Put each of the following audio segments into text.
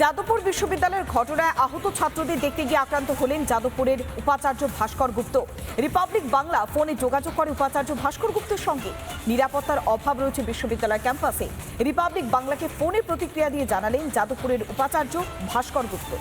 যাদবপুর বিশ্ববিদ্যালয়ের ঘটনায় আহত ছাত্রদের দেখতে গিয়ে আক্রান্ত হলেন যাদবপুরের উপাচার্য ভাস্কর গুপ্ত। রিপাবলিক বাংলা ফোনে যোগাযোগ করে উপাচার্য ভাস্কর গুপ্তের সঙ্গে। নিরাপত্তার অভাব রয়েছে বিশ্ববিদ্যালয় ক্যাম্পাসে। রিপাবলিক বাংলাকে ফোনে প্রতিক্রিয়া দিয়ে জানালেন যাদবপুরের উপাচার্য ভাস্কর গুপ্ত।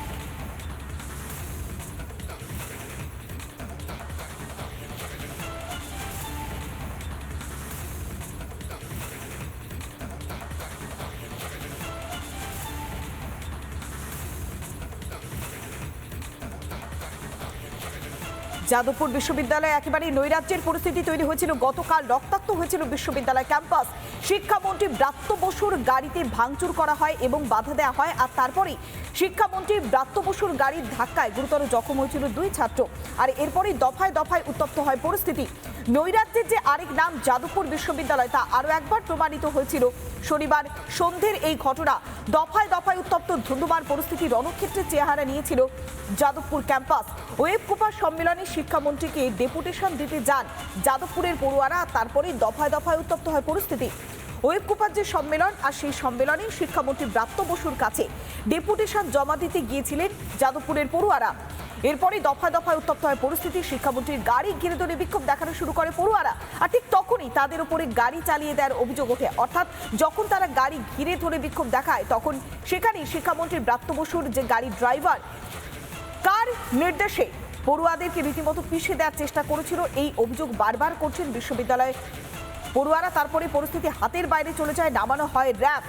যাদবপুর বিশ্ববিদ্যালয়ে একেবারে নৈরাজ্যের পরিস্থিতি তৈরি হয়েছিল। গতকাল রক্তাক্ত হয়েছিল বিশ্ববিদ্যালয় ক্যাম্পাস। শিক্ষামন্ত্রী ব্রাত্য বসুর গাড়িতে ভাঙচুর করা হয় এবং বাধা দেওয়া হয় আর তারপরেই শিক্ষামন্ত্রী ব্রাত্য বসুর গাড়ির ধাক্কায় গুরুতর জখম হয়েছিল দুই ছাত্র। আর এরপরেই দফায় দফায় উত্তপ্ত হয় পরিস্থিতি। নৈরাজ্যের যে আরেক নাম যাদবপুর বিশ্ববিদ্যালয়, তা আরও একবার প্রমাণিত হয়েছিল। শনিবার সন্ধ্যের এই ঘটনা দফায় দফায় উত্তপ্ত ধুন্ধুমার পরিস্থিতি রণক্ষেত্রের চেহারা নিয়েছিল যাদবপুর ক্যাম্পাস। ওয়েব সম্মেলনে শিক্ষামন্ত্রীকে ডেপুটেশন দিতে যান যাদবপুরের পড়ুয়ারা, তারপরে দফায় দফায় উত্তপ্ত হয় পরিস্থিতি। ওয়েব কুপার যে সম্মেলন, আর সেই সম্মেলনে শিক্ষামন্ত্রী ব্রাত্য বসুর কাছে ডেপুটেশন জমা দিতে গিয়েছিলেন যাদবপুরের পড়ুয়ারা। এরপরই দফায় দফায় উত্তপ্ত হয় পরিস্থিতি। শিক্ষামন্ত্রীর গাড়ি ঘিরে ধরে বিক্ষোভ দেখানো শুরু করে পড়ুয়ারা। আর ঠিক তখনই তাদের উপরে গাড়ি চালিয়ে দেওয়ার অভিযোগ ওঠে। অর্থাৎ যখন তারা গাড়ি ঘিরে ধরে বিক্ষোভ দেখায়, তখন সেখানেই শিক্ষামন্ত্রী ব্রাত্য বসুর যে গাড়ির ড্রাইভার কার নির্দেশে পড়ুয়াদেরকে রীতিমতো পিষে দেওয়ার চেষ্টা করেছিল। এই অভিযোগ বারবার করছেন বিশ্ববিদ্যালয় পড়ুয়ারা। তারপরে পরিস্থিতি হাতের বাইরে চলে যায়, নামানো হয় র্যাব।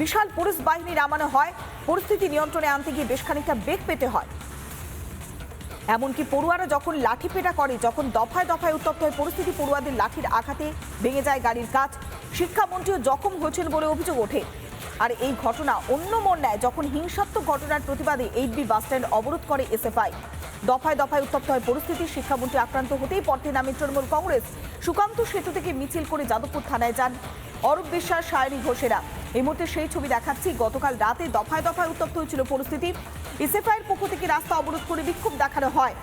বিশাল পুলিশ বাহিনী নামানো হয়। পরিস্থিতি নিয়ন্ত্রণে আনতে গিয়ে বেশ খানিকটা বেগ পেতে হয়। এমনকি পড়ুয়ারা যখন লাঠি পেটা করে, যখন দফায় দফায় উত্তপ্ত হয় পরিস্থিতি পড়ুয়াদের লাঠির আঘাতে ভেঙে যায় গাড়ির কাজ শিক্ষামন্ত্রীও জখম হয়েছেন বলে অভিযোগ ওঠে। আর এই ঘটনা অন্য মন নেয় যখন হিংসাত্মক ঘটনার প্রতিবাদে এইট বি বাসস্ট্যান্ড অবরোধ করে এসএফআই। দফায় দফায় উত্তপ্ত হয় পরিস্থিতি, শিক্ষামন্ত্রী আক্রান্ত হতেই পথে নামে তৃণমূল কংগ্রেস। সুকান্ত সেতু থেকে মিছিল করে যাদবপুর থানায় যান অরূপ বিশ্বাস, সায়নী ঘোষেরা। এই মুহূর্তে সেই ছবি দেখাচ্ছি। গতকাল রাতে দফায় দফায় উত্তপ্ত হয়েছিল পরিস্থিতি। এসএফআইয়ের পক্ষ থেকে রাস্তা অবরোধ করে বিক্ষোভ দেখানো হয়।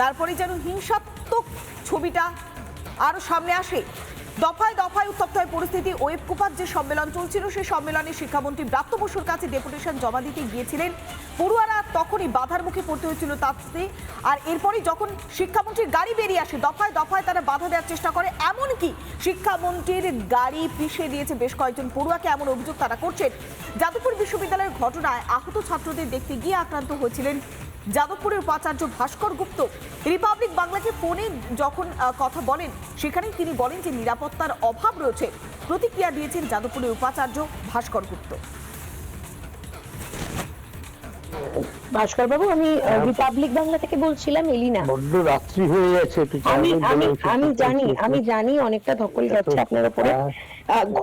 তারপরে যেন হিংসাত্মক ছবিটা আরও সামনে আসে। দফায় দফায় উত্তপ্ত হয় পরিস্থিতি। ওয়েব কুপার যে সম্মেলন চলছিল, সেই সম্মেলনে শিক্ষামন্ত্রী ব্রাত্য বসুর কাছে ডেপুটেশন জমা দিতে গিয়েছিলেন। পড়ুয়ারা তখনই বাধার মুখে পড়তে হয়েছিল তাতে আর এরপরে যখন শিক্ষামন্ত্রীর গাড়ি বেরিয়ে আসে, দফায় দফায় তারা বাধা দেওয়ার চেষ্টা করে। এমনকি শিক্ষামন্ত্রীর গাড়ি পিষে দিয়েছে বেশ কয়েকজন পড়ুয়াকে এমন অভিযোগ তারা করছেন। যাদবপুর বিশ্ববিদ্যালয়ের ঘটনায় আহত ছাত্রদের দেখতে গিয়ে আক্রান্ত হয়েছিলেন যাদবপুরের উপাচার্য ভাস্কর গুপ্ত। রিপাবলিক বাংলাকে ফোনে যখন কথা বলেন, সেখানেই তিনি বলেন যে নিরাপত্তার অভাব রয়েছে। প্রতিক্রিয়া দিয়েছেন যাদবপুরের উপাচার্য ভাস্কর গুপ্ত। ভাস্কর বাবু আমি রিপাবলিক বাংলা থেকে বলছিলাম এলিনা। বড্ড রাত্রি হয়ে গেছে আমি আমি আমি জানি আমি জানি অনেকটা ধকল যাচ্ছে আপনার উপরে।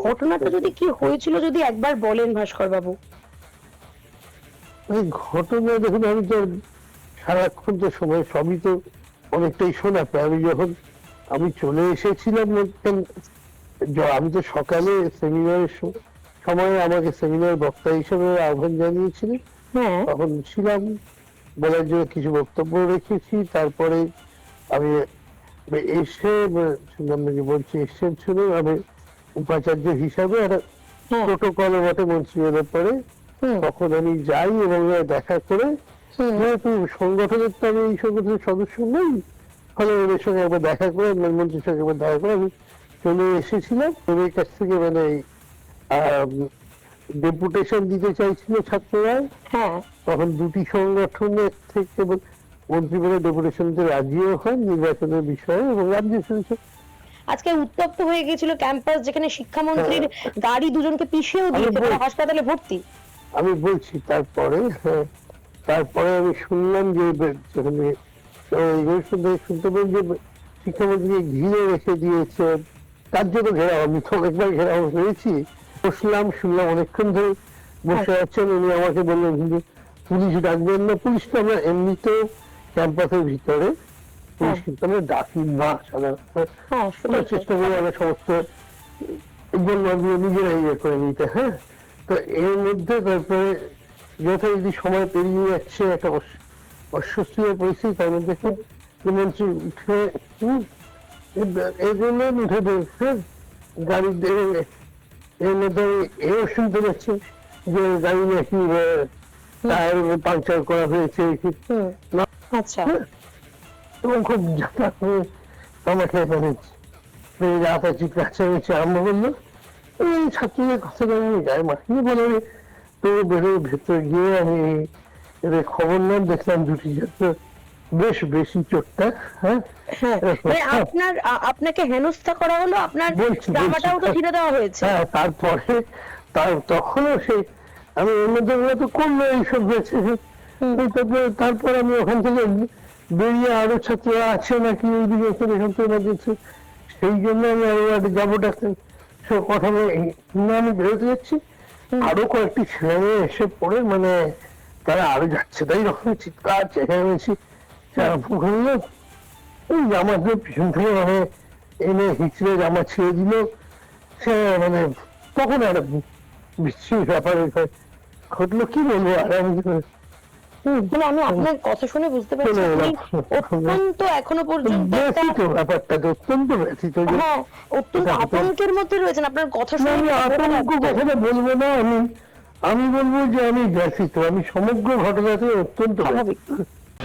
ঘটনাটা যদি কি হয়েছিল যদি একবার বলেন ভাস্কর বাবু। ঘটনা দেখুন আমি তো সারাক্ষণ তো সময় সবই তো অনেকটাই শোনা আমি যখন আমি চলে এসেছিলাম আমি তো সকালে সেমিনারের সময় আমাকে সেমিনার বক্তা হিসেবে আহ্বান জানিয়েছিলেন। হ্যাঁ তখন ছিলাম বলার জন্য কিছু বক্তব্য রেখেছি তারপরে আমি এসে শুনলাম বলছি এসছেন শুনে আমি উপাচার্য হিসাবে একটা হ্যাঁ। প্রোটোকল বটে মন্ত্রী এর পরে হুম, তখন আমি যাই এবং দেখা করে যেহেতু সংগঠনের তো আমি এই সংগঠনের সদস্য নই ফলে ওদের সঙ্গে একবার দেখা করে মন্ত্রীর সঙ্গে একবার দেখা করে আমি চলে এসেছিলাম। ওদের কাছ থেকে মানে ডেপুটেশন দিতে চাইছিল ছাত্ররা হ্যাঁ। তখন দুটি সংগঠনের থেকে মন্ত্রী বলে ডেপুটেশন দিতে রাজিও হয় নির্বাচনের বিষয়ে এবং রাজ্য সংসদ আজকে উত্তপ্ত হয়ে গেছিল ক্যাম্পাস যেখানে শিক্ষামন্ত্রীর গাড়ি দুজনকে পিষেও দিয়েছে হাসপাতালে ভর্তি। আমি বলছি তারপরে হ্যাঁ, তারপরে আমি শুনলাম যে যেখানে শুনতে শুনতে পেলাম যে শিক্ষামন্ত্রীকে ঘিরে রেখে দিয়েছে তার জন্য ঘেরাও আমি তো অনেকবার ঘেরাও হয়েছি বসলাম শুনলাম অনেকক্ষণ ধরে বসে আছেন উনি আমাকে বললেন কিন্তু পুলিশ ডাকবেন না পুলিশ তো আমরা এমনিতেও ক্যাম্পাসের ভিতরে পুলিশ কিন্তু আমরা ডাকি না সাধারণত হ্যাঁ। চেষ্টা করি আমরা সমস্ত বলবাদিও নিজেরাই ইয়ে করে নিতে হ্যাঁ তো এর মধ্যে তারপরে যথারীতি সময় পেরিয়ে যাচ্ছে একটা অস- অস্বস্তিকর পরিস্থিতি তার মধ্যে খুব মন্ত্রী উঠে এই জন্য উঠে পড়েছে গাড়ি দিয়ে এর মধ্যে এও শুনতে পাচ্ছি যে গাড়ি নাকি টায়ার পাংচার করা হয়েছে আচ্ছা। এবং খুব যাতা করে আমাকে মানে রাতাচি কাছাকাছি আরম্ভ করল। এই ছাত্রীদের কথা বলে আমি গায়ে মাখিয়ে বলে তো বেরো ভেতরে গিয়ে আমি খবর নাম দেখলাম দুটি ছাত্র বেশ বেশি চোটটা হ্যাঁ? হ্যাঁ মানে আপনার আপনাকে হেনস্থা করা হলো আপনার বলছি, জামাটাও তো ছিঁড়ে দেওয়া হয়েছে। হ্যাঁ তারপরে তার তখনও সেই আমি অন্যদের তো এইসব হয়েছে তারপরে তারপর আমি ওখান থেকে বেরিয়ে আরও ছাত্ররা আছে নাকি ওইদিকে এখানে এখান থেকে না সেই জন্য আমি আরও যাব ডাক্তার। সে কথা বলে আমি বেরোতে যাচ্ছি। আরও কয়েকটি ছেলে মেয়ে এসে পড়ে মানে তারা আরও যাচ্ছে তাই রকম চিৎকার চেঁচামেচি করল ওই জামাতে পিছন থেকে মানে এনে হিচড়ে জামা ছিঁড়ে দিল সে মানে তখন আর বিচ্ছিন্ন ব্যাপার ঘটলো কি বলব আর আমি মানে আমি আপনার কথা শুনে বুঝতে পারছি অত্যন্ত এখনও পর্যন্ত ব্যথিত ব্যাপারটা অত্যন্ত ব্যথিত হ্যাঁ অত্যন্ত আতঙ্কের মধ্যে রয়েছেন আপনার কথা শুনে আতঙ্ক। কথাটা বলব না আমি আমি বলব যে আমি ব্যথিত আমি সমগ্র ঘটনাতে অত্যন্ত। ব্যথিত